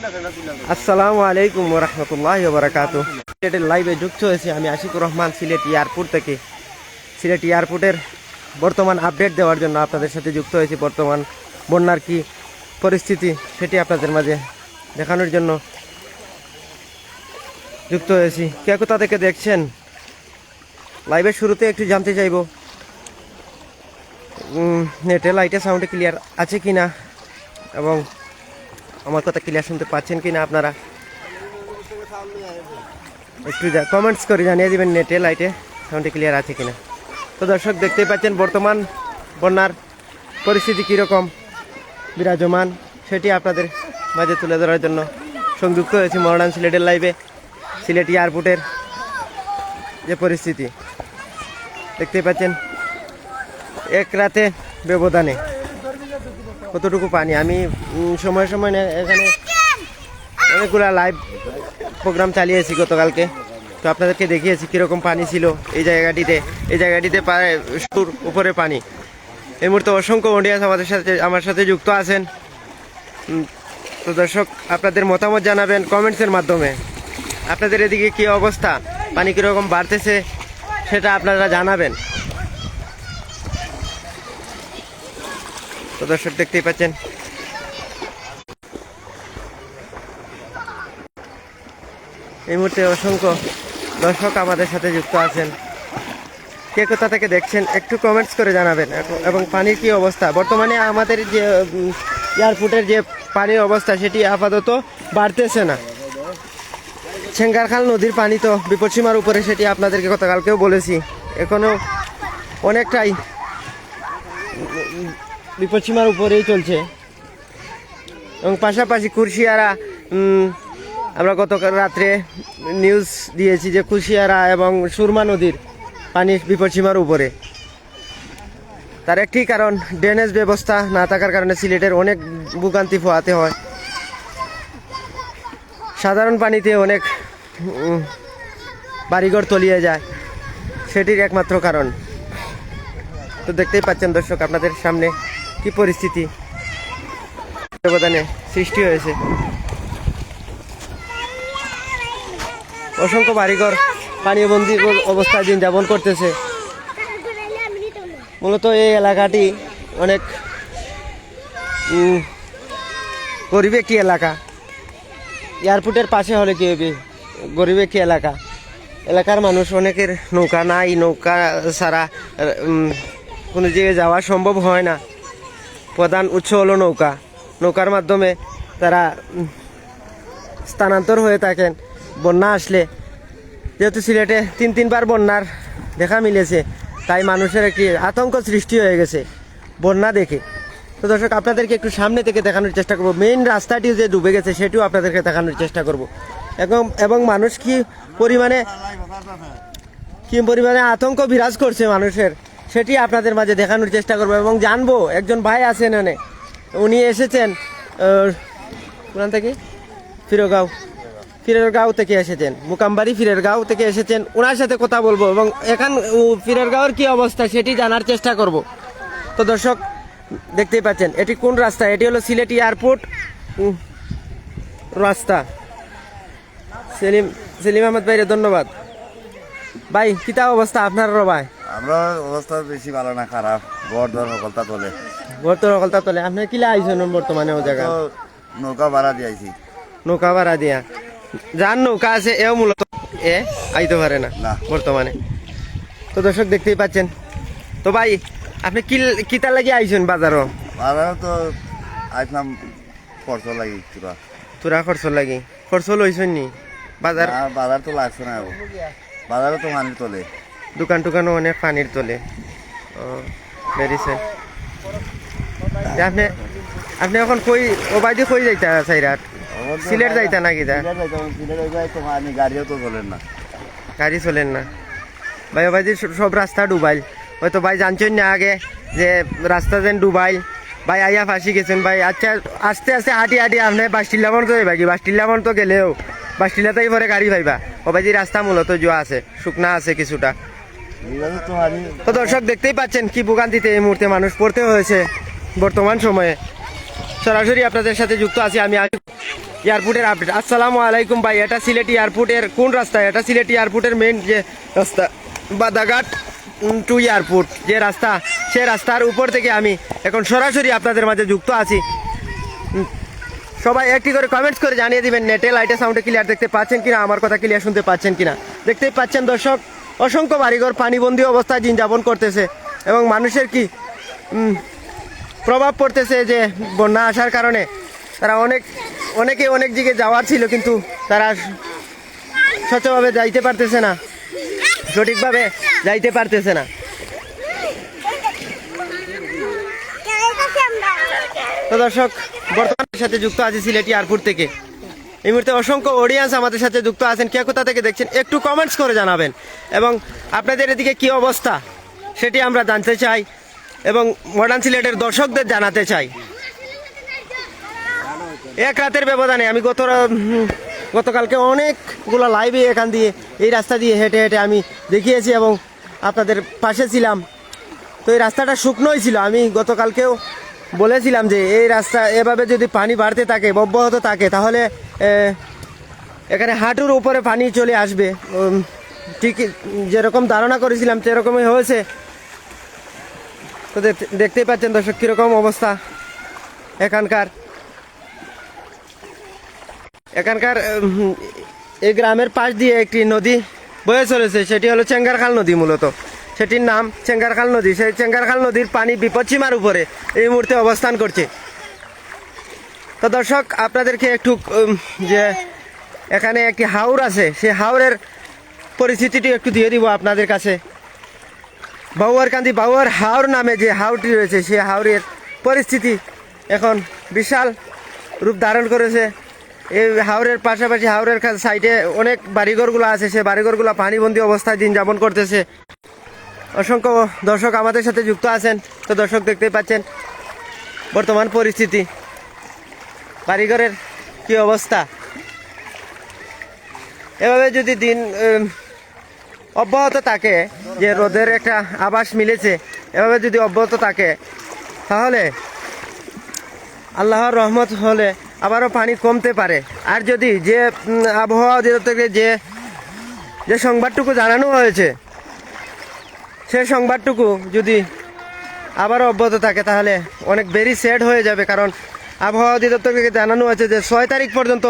আসসালামু আলাইকুম রহমতুল্লাহ বারাকাতু সিলেটের লাইভে যুক্ত হয়েছি আমি আশিকুর রহমান সিলেট এয়ারপোর্ট থেকে। সিলেট এয়ারপোর্টের বর্তমান আপডেট দেওয়ার জন্য আপনাদের সাথে যুক্ত হয়েছি। বর্তমান বন্যার কি পরিস্থিতি সেটি আপনাদের মাঝে দেখানোর জন্য যুক্ত হয়েছি। কে কোথা থেকে দেখছেন? লাইভের শুরুতে একটু জানতে চাইব। নেটে লাইটে সাউন্ডে ক্লিয়ার আছে কি না এবং আমার কথা ক্লিয়ার শুনতে পাচ্ছেন কি না আপনারা? একটু কমেন্টস করে জানিয়ে দেবেন নেটে লাইটে সাউন্ডে ক্লিয়ার আছে কিনা। তো দর্শক, দেখতেই পাচ্ছেন বর্তমান বন্যার পরিস্থিতি কীরকম, বিরাজমান, সেটি আপনাদের মাঝে তুলে ধরার জন্য সংযুক্ত হয়েছি মডার্ন সিলেটের লাইভে সিলেট এয়ারপোর্টের যে পরিস্থিতি। দেখতেই পাচ্ছেন, এক রাতে ব্যবধানে কতটুকু পানি, আমি সময় সময় এখানে অনেকগুলো লাইভ প্রোগ্রাম চালিয়েছি গতকালকে। তো আপনাদেরকে দেখিয়েছি কীরকম পানি ছিল এই জায়গাটিতে। এই জায়গাটিতে প্রায় সুর উপরে পানি। এই মুহূর্তে অসংখ্য অডিয়েন্স আমাদের সাথে, আমার সাথে যুক্ত আছেন। তো দর্শক, আপনাদের মতামত জানাবেন কমেন্টসের মাধ্যমে। আপনাদের এদিকে কী অবস্থা? পানি কীরকম বাড়তেছে সেটা আপনারা জানাবেন। তো দর্শক, দেখতেই পাচ্ছেন। এই মুহূর্তে অসংখ্য দর্শক আমাদের সাথে যুক্ত আছেন। কে কোথা থেকে দেখছেন একটু কমেন্টস করে জানাবেন। এবং- পানির কি অবস্থা? বর্তমানে আমাদের যে এয়ারপোর্টের যে পানির অবস্থা, সেটি আপাতত বাড়তেছে না। ছেঙ্গারখাল নদীর পানি তো বিপদসীমার উপরে, সেটি আপনাদেরকে গতকালকেও বলেছি। এখনও অনেকটাই বিপদসীমার উপরেই চলছে। এবং পাশাপাশি কুরশিয়ারা আমরা গতকাল রাত্রে নিউজ দিয়েছি যে কুশিয়ারা এবং সুরমা নদীর পানি বিপদসীমার উপরে। তার একটি কারণ ড্রেনেজ ব্যবস্থা না থাকার কারণে সিলেটের অনেক ভোগান্তি পোহাতে হয়। সাধারণ পানিতে অনেক বাড়িঘর তলিয়ে যায়। সেটির একমাত্র কারণ। তো দেখতেই পাচ্ছেন দর্শক, আপনাদের সামনে কি পরিস্থিতি? ব্যবধানে সৃষ্টি হয়েছে। অসংখ্য বাড়িঘর, পানীয় পানীয়বন্দি অবস্থায় দিন যাপন করতেছে। মূলত এই এলাকাটি অনেক গরিব একটি এলাকা। এয়ারপোর্টের পাশে হলে কি হবে? গরিব একটি এলাকা। এলাকার মানুষ অনেকের নৌকা নাই, নৌকা ছাড়া কোনো জায়গায় যাওয়া সম্ভব হয় না। প্রধান উৎস হলো নৌকা। নৌকার মাধ্যমে তারা স্থানান্তর হয়ে থাকেন। বন্যা আসলে। যেহেতু সিলেটে তিন তিনবার বন্যার দেখা মিলেছে, তাই মানুষের একটি আতঙ্ক সৃষ্টি হয়ে গেছে বন্যা দেখে। তো দর্শক, আপনাদেরকে একটু সামনে থেকে দেখানোর চেষ্টা করব। মেইন রাস্তাটি যে ডুবে গেছে, সেটিও আপনাদেরকে দেখানোর চেষ্টা করব। এবং এবং মানুষ কি পরিমাণে কি পরিমাণে আতঙ্ক বিরাজ করছে মানুষের, সেটি আপনাদের মাঝে দেখানোর চেষ্টা করব। এবং জানব, একজন ভাই আছেন এনে উনি এসেছেন কোথান থেকে? ফিরোগাঁও। ফিরেরগাঁও থেকে এসেছেন মুকামবাড়ি ফিরেরগাঁও থেকে এসেছেন ওনার সাথে কথা বলব এবং এখান ফিরেরগাঁওয়ের কি অবস্থা সেটি জানার চেষ্টা করব। তো দর্শক দেখতেই পাচ্ছেন এটি কোন রাস্তা? এটি হলো সিলেট এয়ারপোর্ট। রাস্তা। সেলিম সেলিম আহমদ ভাইরে ধন্যবাদ। ভাই কিতা অবস্থা আপনার ভাই? আমরা অবস্থা বেশি ভালো না খারাপ। ঘর সকলতা তোলে। বর্তমান কলতা তলে। আপনি কিলা আইছেন বর্তমানে ও জায়গা নৌকা ভাড়া দিয়েছি। নৌকা ভাড়া দিয়া। যার নৌকা আছে এও মূলত এ আইতে পারে না। বর্তমানে। তো দর্শক দেখতেই পাচ্ছেন। তো ভাই আপনি কি কিতা লাগি আইছেন বাজারও? ভাড়া তো আসলাম খরচ লাগি কিবা তোরা খরচ লাগি। খরচ লইছেন নি? বাজার বাজার তো লাগছে না এখন বাজারে তো মানুষ তোলে। দোকান টোকানও অনেক পানির তোলে। ও বেরিয়েছে আপনি আপনি এখন কই ও বাইদি কই যাইতা তো সিলেট যাইতা নাকি যাই তো গাড়িও তো চলেন না। গাড়ি চলেন না। ভাই ও ভাইজি সব রাস্তা ডুবাইল। হয়তো ভাই জানছেন না আগে যে রাস্তা যেন ডুবাইল। ভাই আইয়া ফাঁসি গেছেন ভাই। আচ্ছা আস্তে আস্তে হাঁটি হাঁটি আপনি বাসটিল্লা মন তো যাইবা কি? বাসটিল্লা মন তো গেলেও। বাসটিল্লা থেকে পরে গাড়ি ভাইবা ও ভাইজি রাস্তা মূলত জোয়া আছে শুকনা আছে কিছুটা। তো তো দর্শক দেখতেই পাচ্ছেন কি ভোগান্তিতে এই মুহূর্তে মানুষ পড়তে হয়েছে বর্তমান সময়ে। সরাসরি আপনাদের সাথে যুক্ত আছি আমি। এয়ারপোর্টের আপডেট আসসালামু আলাইকুম ভাই, এটা সিলেট এয়ারপোর্টের কোন রাস্তা? এটা সিলেট এয়ারপোর্টের মেন যে রাস্তা, বাদাঘাট টু এয়ারপোর্ট যে রাস্তা, সে রাস্তার উপর থেকে আমি এখন সরাসরি আপনাদের মাঝে যুক্ত আছি। সবাই একটি করে কমেন্টস করে জানিয়ে দিবেন, নেটে লাইটে সাউন্ডে ক্লিয়ার দেখতে পাচ্ছেন কিনা, আমার কথা ক্লিয়ার শুনতে পাচ্ছেন কিনা। দেখতেই পাচ্ছেন দর্শক, অসংখ্য বাড়িঘর, পানিবন্দী অবস্থায় দিন যাপন করতেছে এবং মানুষের কি প্রভাব পড়তেছে যে বন্যা আসার কারণে। তারা অনেক, অনেকে অনেক দিকে যাওয়ার ছিল, কিন্তু তারা স্বচ্ছভাবে যাইতে পারতেছে না। সঠিকভাবে যাইতে পারতেছে না। তো দর্শক, বর্তমানের সাথে যুক্ত আছি সিলেটি এয়ারপোর্ট থেকে। এই মুহূর্তে অসংখ্য অডিয়েন্স আমাদের সাথে যুক্ত আছেন। কে কোথা থেকে দেখছেন, একটু কমেন্টস করে জানাবেন। এবং আপনাদের এদিকে কি অবস্থা, সেটি আমরা জানতে চাই। এবং মডার্ন সিলেটের দর্শকদের জানাতে চাই। এক রাতের ব্যবধানে আমি গত গতকালকে অনেকগুলো লাইভে এখান দিয়ে, এই রাস্তা দিয়ে হেঁটে হেঁটে আমি দেখিয়েছি এবং আপনাদের পাশে ছিলাম। তো এই রাস্তাটা শুকনোই ছিল। আমি গতকালকেও বলেছিলাম যে এই রাস্তা এভাবে যদি পানি বাড়তে থাকে, অব্যাহত থাকে, তাহলে এখানে হাঁটুর উপরে পানি চলে আসবে। ঠিক যেরকম ধারণা করেছিলাম, সেরকমই হয়েছে। তো দেখতে- দেখতেই পাচ্ছেন দর্শক, কীরকম অবস্থা এখানকার। এখানকার এই গ্রামের পাশ দিয়ে একটি নদী বয়ে চলেছে, সেটি হলো চেঙ্গারখাল নদী মূলত। সেটির নাম চেঙ্গারখাল নদী। সেই চেঙ্গারখাল নদীর পানি বিপদসীমার উপরে এই মুহূর্তে অবস্থান করছে। তো দর্শক, আপনাদেরকে একটু যে এখানে একটি হাওর আছে, সেই হাওরের পরিস্থিতিটি একটু দিয়ে দিব আপনাদের কাছে। বাউয়ারকান্দি বাউয়ার হাওর নামে যে হাওরটি রয়েছে, সে হাওরের পরিস্থিতি এখন বিশাল রূপ ধারণ করেছে। এই হাওরের পাশাপাশি হাওরের সাইডে অনেক বাড়িঘরগুলো আছে, সে বাড়িঘরগুলো পানিবন্দি অবস্থায় দিন যাপন করতেছে। অসংখ্য দর্শক আমাদের সাথে যুক্ত আছেন, তো দর্শক দেখতেই পাচ্ছেন বর্তমান পরিস্থিতি। বাড়িঘরের কি অবস্থা? এভাবে যদি দিন অব্যাহত থাকে যে রোদের একটা আবাস মিলেছে, এভাবে যদি অব্যাহত থাকে, তাহলে আল্লাহর রহমত হলে আবারও পানি কমতে পারে। আর যদি যে আবহাওয়া অধিদপ্তর থেকে যে যে সংবাদটুকু জানানো হয়েছে সেই সংবাদটুকু যদি আবারও অব্যাহত থাকে, তাহলে অনেক বেরি স্যাড হয়ে যাবে। কারণ আবহাওয়া অধিদপ্তর থেকে জানানো হয়েছে যে, ছয় তারিখ পর্যন্ত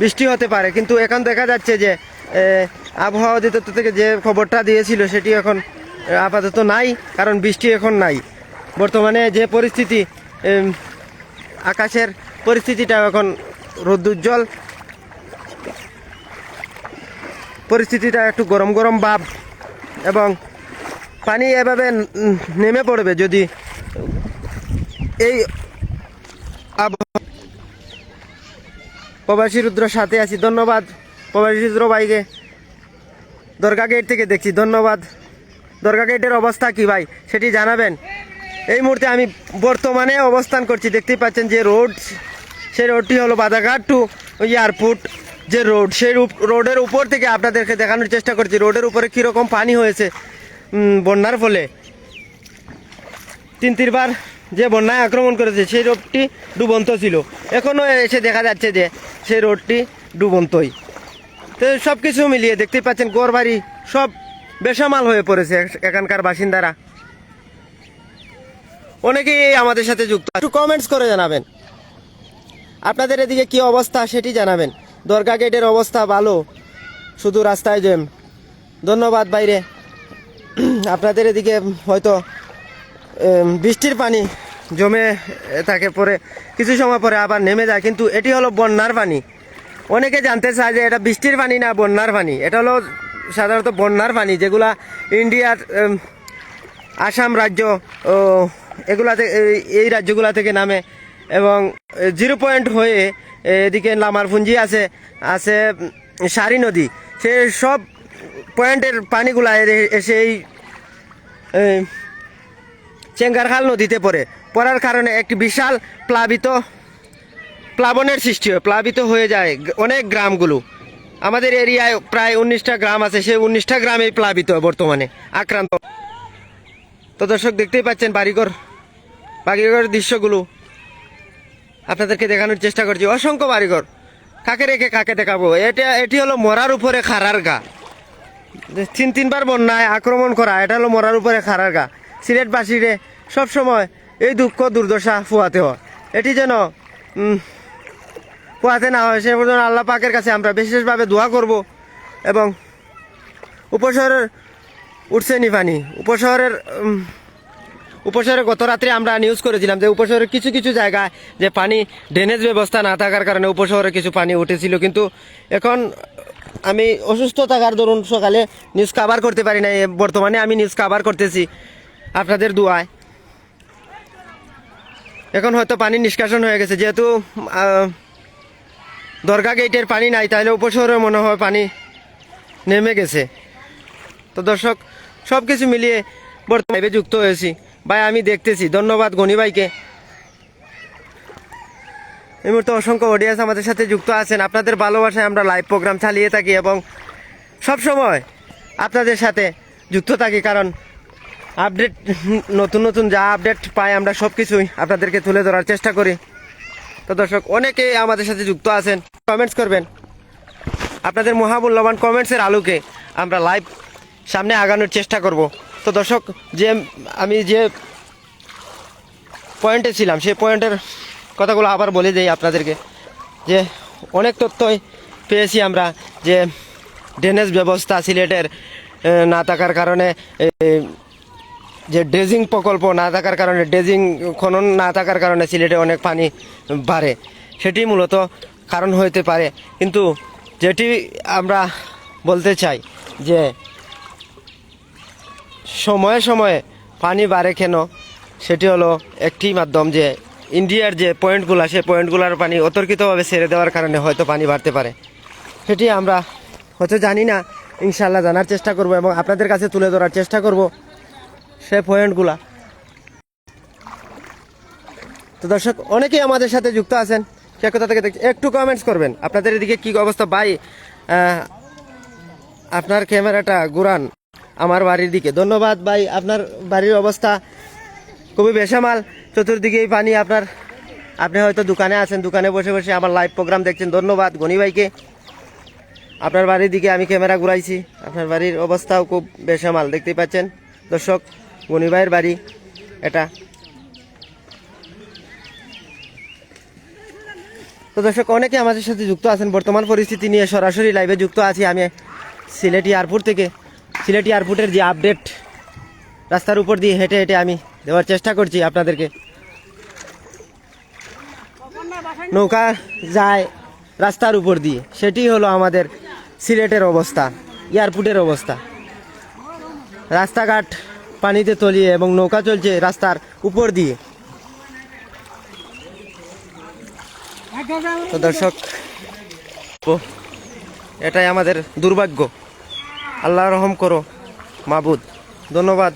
বৃষ্টি হতে পারে। কিন্তু এখন দেখা যাচ্ছে যে আবহাওয়া অধিদপ্তর থেকে যে খবরটা দিয়েছিল সেটি এখন আপাতত নাই, কারণ বৃষ্টি এখন নাই। বর্তমানে যে পরিস্থিতি আকাশের পরিস্থিতিটা এখন রোদ্দুজ্জ্বল। পরিস্থিতিটা একটু গরম গরম ভাব এবং পানি এভাবে নেমে পড়বে যদি এই প্রবাসী রুদ্র সাথে আছি। ধন্যবাদ প্রবাসী রুদ্র ভাইকে। দরগা গেট থেকে দেখছি, ধন্যবাদ। দরগা গেটের অবস্থা কি ভাই, সেটি জানাবেন। এই মুহূর্তে আমি বর্তমানে অবস্থান করছি, দেখতেই পাচ্ছেন যে রোড, সেই রোডটি হলো বাদাঘাট টু এয়ারপোর্ট যে রোড সেই রোডের উপর থেকে আপনাদেরকে দেখানোর চেষ্টা করছি। রোডের উপরে কীরকম পানি হয়েছে বন্যার ফলে। তিন তিনবার যে বন্যায় আক্রমণ করেছে, সেই রোডটি ডুবন্ত ছিল। এখনও এসে দেখা যাচ্ছে যে সেই রোডটি ডুবন্তই। তো সব কিছু মিলিয়ে দেখতেই পাচ্ছেন গোরবাড়ি সব বেসামাল হয়ে পড়েছে এখানকার বাসিন্দারা। অনেকেই আমাদের সাথে যুক্ত। একটু কমেন্টস করে জানাবেন। আপনাদের এদিকে কি অবস্থা সেটি জানাবেন। দরগা গেটের অবস্থা ভালো, শুধু রাস্তায় জ্যাম। ধন্যবাদ বাইরে। আপনাদের এদিকে হয়তো বৃষ্টির পানি জমে থাকে, পরে কিছু সময় পরে আবার নেমে যায়, কিন্তু এটি হলো বন্যার পানি। অনেকে জানতে চায় যে এটা বৃষ্টির পানি না বন্যার পানি। এটা হলো সাধারণত বন্যার পানি, যেগুলা ইন্ডিয়ার আসাম রাজ্য এগুলাতে এই- রাজ্যগুলা থেকে নামে এবং জিরো পয়েন্ট হয়ে এদিকে লামারপুঞ্জি আছে আছে সারি নদী। সে সব পয়েন্টের পানিগুলা এসে এই চেঙ্গারখাল নদীতে পড়ে। পড়ার কারণে একটি বিশাল প্লাবিত প্লাবনের সৃষ্টি হয়, প্লাবিত হয়ে যায় অনেক গ্রামগুলো। আমাদের এরিয়ায় প্রায় উনিশটা গ্রাম আছে, সেই উনিশটা গ্রামেই প্লাবিত বর্তমানে, আক্রান্ত। তো দর্শক, দেখতেই পাচ্ছেন বাড়িঘর বাড়িঘর দৃশ্যগুলো। আপনাদেরকে দেখানোর চেষ্টা করছি। অসংখ্য বাড়িঘর। কাকে রেখে কাকে দেখাবো? এটা, এটি হলো মরার উপরে খারার গা। তিন, তিনবার বন্যায় আক্রমণ করা, এটা হলো মরার উপরে খারার গা। সিলেটবাসীরে সবসময় এই দুঃখ, দুর্দশা ফুয়াতে হয়। এটি যেন পোয়াতে না হয়, সে পর্যন্ত আল্লাহ পাকের কাছে আমরা বিশেষভাবে দোয়া করব। এবং উপশহরের উঠছে নি পানি। উপশহরের উপশহরে গত রাত্রে আমরা নিউজ করেছিলাম যে উপশহরের কিছু কিছু জায়গায় যে পানি ড্রেনেজ ব্যবস্থা না থাকার কারণে উপশহরে কিছু পানি উঠেছিল। কিন্তু এখন আমি অসুস্থ থাকার দরুন সকালে নিউজ কাভার করতে পারি না বর্তমানে আমি নিউজ কাভার করতেছি আপনাদের দুয়ায়। এখন হয়তো পানি নিষ্কাশন হয়ে গেছে, যেহেতু দরগা গেটের পানি নাই তাহলে উপশহরে মনে হয় পানি নেমে গেছে। তো দর্শক সব কিছু মিলিয়ে বর্তমানে যুক্ত হয়েছি। ভাই, আমি দেখতেছি। ধন্যবাদ গনি ভাইকে। এই মুহূর্তে অসংখ্য অডিয়েন্স আমাদের সাথে যুক্ত আছেন। আপনাদের ভালোবাসায় আমরা লাইভ প্রোগ্রাম চালিয়ে থাকি এবং সব সময় আপনাদের সাথে যুক্ত থাকি কারণ আপডেট নতুন নতুন যা আপডেট পাই আমরা সব কিছুই আপনাদেরকে তুলে ধরার চেষ্টা করি। তো দর্শক, অনেকে আমাদের সাথে যুক্ত আছেন। কমেন্টস করবেন। আপনাদের মহামূল্যবান কমেন্টসের আলোকে আমরা লাইভ সামনে আগানোর চেষ্টা করব। তো দর্শক, যে আমি যে পয়েন্টে ছিলাম, সেই পয়েন্টের কথাগুলো আবার বলে দিই আপনাদেরকে। যে অনেক তথ্যই পেয়েছি আমরা যে ড্রেনেজ ব্যবস্থা সিলেটের না থাকার কারণে যে ড্রেজিং প্রকল্প না থাকার কারণে, ড্রেজিং খনন না থাকার কারণে সিলেটে অনেক পানি বাড়ে। সেটি মূলত কারণ হইতে পারে। কিন্তু যেটি আমরা বলতে চাই যে, সময়ে সময়ে পানি বাড়ে কেন? সেটি হলো একটি মাধ্যম যে, ইন্ডিয়ার যে পয়েন্টগুলো সেই পয়েন্টগুলোর পানি অতর্কিতভাবে ছেড়ে দেওয়ার কারণে হয়তো পানি বাড়তে পারে। সেটি আমরা হয়তো জানি না। ইনশাল্লাহ জানার চেষ্টা করব এবং আপনাদের কাছে তুলে ধরার চেষ্টা করব। সে পয়েন্টগুলা। তো দর্শক, অনেকেই আমাদের সাথে যুক্ত আছেন। সে কোথা থেকে দেখছি, একটু কমেন্টস করবেন। আপনাদের এদিকে কি অবস্থা? ভাই আপনার ক্যামেরাটা ঘুরান আমার বাড়ির দিকে। ধন্যবাদ ভাই, আপনার বাড়ির অবস্থা খুবই বেসামাল। চতুর্দিকেই পানি আপনার, আপনি হয়তো দোকানে আছেন, দোকানে বসে বসে আমার লাইভ প্রোগ্রাম দেখছেন। ধন্যবাদ গনি ভাইকে। আপনার বাড়ির দিকে আমি ক্যামেরা ঘুরাইছি। আপনার বাড়ির অবস্থাও খুব বেসামাল, দেখতেই পাচ্ছেন। দর্শক গনি ভাইয়ের বাড়ি, এটা। তো দর্শক, অনেকে আমাদের সাথে যুক্ত আছেন। বর্তমান পরিস্থিতি নিয়ে সরাসরি লাইভে যুক্ত আছি আমি সিলেট এয়ারপোর্ট থেকে। সিলেট এয়ারপোর্টের যে আপডেট রাস্তার উপর দিয়ে হেঁটে হেঁটে আমি দেওয়ার চেষ্টা করছি আপনাদেরকে। নৌকা যায় রাস্তার উপর দিয়ে। সেটি হলো আমাদের সিলেটের অবস্থা এয়ারপোর্টের অবস্থা। রাস্তাঘাট পানিতে তলিয়ে এবং নৌকা চলছে রাস্তার উপর দিয়ে। তো দর্শক এটাই আমাদের দুর্ভাগ্য। আল্লাহ রহম করো, মাবুদ। ধন্যবাদ।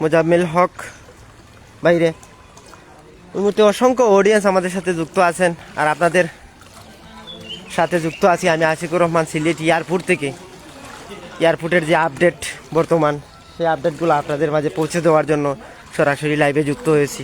মোজাম্মিল হক বাইরে। ওই মুহূর্তে অসংখ্য অডিয়েন্স আমাদের সাথে যুক্ত আছেন, আর আপনাদের সাথে যুক্ত আছি আমি আশিকুর রহমান সিলেট এয়ারপোর্ট থেকে। এয়ারপোর্টের যে আপডেট বর্তমান, সেই আপডেটগুলো আপনাদের মাঝে পৌঁছে দেওয়ার জন্য সরাসরি লাইভে যুক্ত হয়েছি।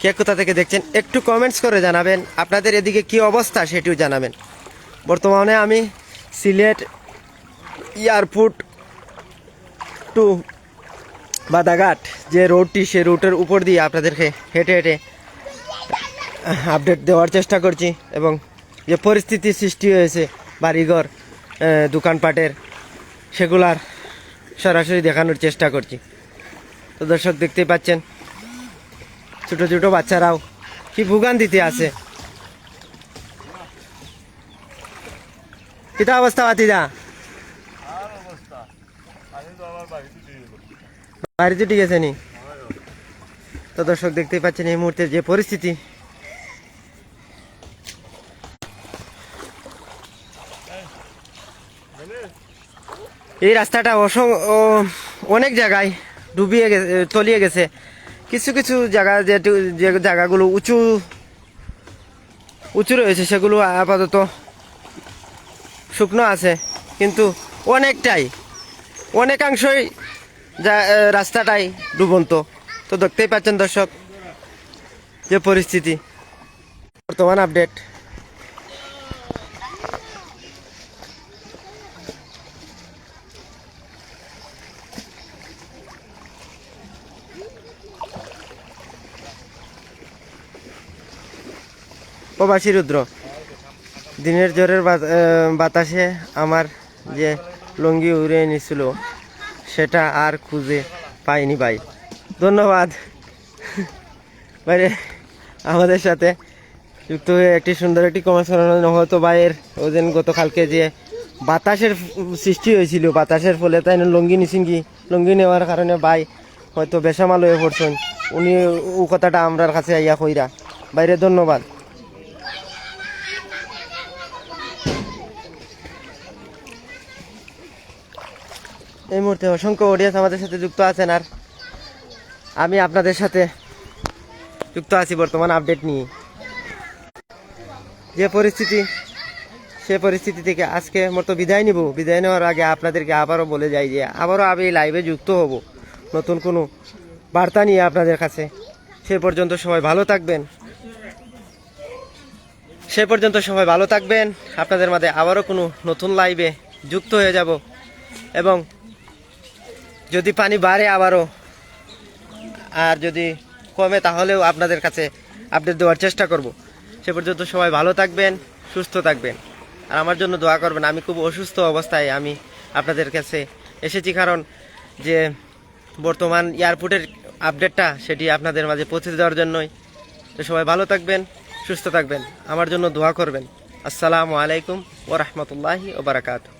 কে কোথা থেকে দেখছেন একটু কমেন্টস করে জানাবেন, আপনাদের এদিকে কি অবস্থা সেটিও জানাবেন। বর্তমানে আমি সিলেট এয়ারপোর্ট টু বাদাঘাট, যে রোডটি সে রুটের উপর দিয়ে আপনাদেরকে হেঁটে হেঁটে আপডেট দেওয়ার চেষ্টা করছি এবং যে পরিস্থিতি সৃষ্টি হয়েছে বাড়িঘর দোকানপাটের সেগুলার সরাসরি দেখানোর চেষ্টা করছি। তো দর্শক দেখতেই পাচ্ছেন, ছোট ছোট বাচ্চারাও কি ভুগান দিতে আছে কিতা অবস্থা বাতিদা? বাড়িতে ঠিক আছে নি? তো দর্শক দেখতেই পাচ্ছেন এই মুহূর্তে যে পরিস্থিতি এই রাস্তাটা অসং অনেক জায়গায় ডুবিয়ে গেছে তলিয়ে গেছে। কিছু কিছু জায়গা যে যে জায়গাগুলো উঁচু উঁচু রয়েছে সেগুলো আপাতত শুকনো আছে। কিন্তু অনেকটাই, অনেকাংশই যা রাস্তাটাই ডুবন্ত। তো দেখতেই পাচ্ছেন দর্শক, যে পরিস্থিতি। বর্তমান আপডেট। প্রবাসী রুদ্র, দিনের জ্বরের বাত- বাতাসে আমার যে লুঙ্গি উড়ে নিছিল, সেটা আর খুঁজে পাইনি ভাই। ধন্যবাদ। বাইরে আমাদের সাথে যুক্ত হয়ে একটি সুন্দর একটি করানো হয়তো ভাইয়ের ওদিন গতকালকে যে বাতাসের সৃষ্টি হয়েছিল, বাতাসের ফলে তাই না লুঙ্গি নিছেন কি? লুঙ্গি নেওয়ার কারণে ভাই হয়তো বেসামাল হয়ে পড়ছেন। উনি ও কথাটা আমরার কাছে আইয়া কইরা। বাইরে ধন্যবাদ। এই মুহূর্তে অসংখ্য অডিয়েন্স আমাদের সাথে যুক্ত আছেন আর আমি আপনাদের সাথে যুক্ত আছি বর্তমান আপডেট নিয়ে। যে পরিস্থিতি, সে পরিস্থিতি থেকে আজকে মতো বিদায় নিব। বিদায় নেওয়ার আগে আপনাদেরকে আবারও বলে যাই যে আবারও আমি লাইভে যুক্ত হব। নতুন কোনো বার্তা নিয়ে আপনাদের কাছে। সে পর্যন্ত সবাই ভালো থাকবেন। সে পর্যন্ত সবাই ভালো থাকবেন। আপনাদের মাঝে আবারও কোনো নতুন লাইভে যুক্ত হয়ে যাব। এবং যদি পানি বাড়ে আবারও, আর যদি কমে তাহলেও আপনাদের কাছে আপডেট দেওয়ার চেষ্টা করব। সে পর্যন্ত সবাই ভালো থাকবেন, সুস্থ থাকবেন। আর আমার জন্য দোয়া করবেন, আমি খুব অসুস্থ অবস্থায় আমি আপনাদের কাছে এসেছি কারণ যে বর্তমান এয়ারপোর্টের আপডেটটা সেটি আপনাদের মাঝে পৌঁছে দেওয়ার জন্যই। তো সবাই ভালো থাকবেন, সুস্থ থাকবেন। আমার জন্য দোয়া করবেন। আসসালামু আলাইকুম ও রহমতুল্লাহি ওবরাকাতু